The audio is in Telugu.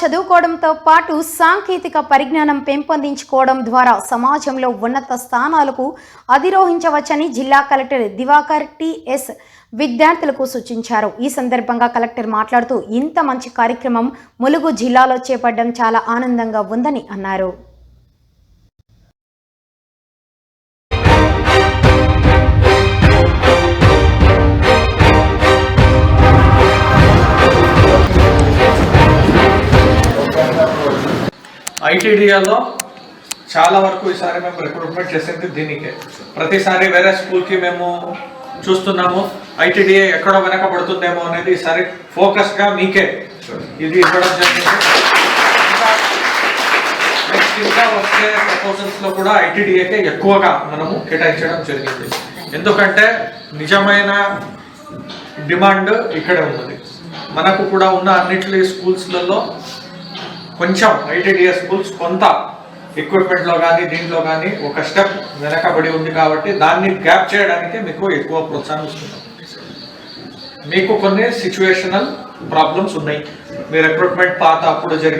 చదువుకోవడంతో పాటు సాంకేతిక పరిజ్ఞానం పెంపొందించుకోవడం ద్వారా సమాజంలో ఉన్నత స్థానాలకు అధిరోహించవచ్చని జిల్లా కలెక్టర్ దివాకర్ టిఎస్ విద్యార్థులకు సూచించారు. ఈ సందర్భంగా కలెక్టర్ మాట్లాడుతూ ఇంత మంచి కార్యక్రమం ములుగు జిల్లాలో చేపట్టడం చాలా ఆనందంగా ఉందని అన్నారు. ఐటీడీఏలో చాలా వరకు ఈసారి మేము రిక్రూట్మెంట్ చేసింది దీనికే. ప్రతిసారి వేరే స్కూల్కి మేము చూస్తున్నాము ఐటీడీఏ ఎక్కడో వెనకబడుతుందేమో అనేది ఈసారి ఫోకస్గా మీకే. ఇది ఇవ్వడం జరిగింది. ఇంకా నెక్స్ట్ ఇంకా వచ్చే ప్రపోజల్స్లో కూడా ఐటీడీఏకే ఎక్కువగా మనము కేటాయించడం జరిగింది. ఎందుకంటే నిజమైన డిమాండ్ ఇక్కడే ఉన్నది. మనకు కూడా ఉన్న అన్నిటి స్కూల్స్లలో కొంచెం ఐటీడీఎస్ స్కూల్స్ కొంత ఎక్విప్మెంట్లో కానీ దీంట్లో కానీ ఒక స్టెప్ వెనకబడి ఉంది కాబట్టి దాన్ని గ్యాప్ చేయడానికి మీకు ఎక్కువ ప్రోత్సాహం ఇస్తున్నాం. మీకు కొన్ని సిచ్యువేషనల్ ప్రాబ్లమ్స్ ఉన్నాయి. మీ రిక్రూట్మెంట్ పాత అప్పుడు జరిగింది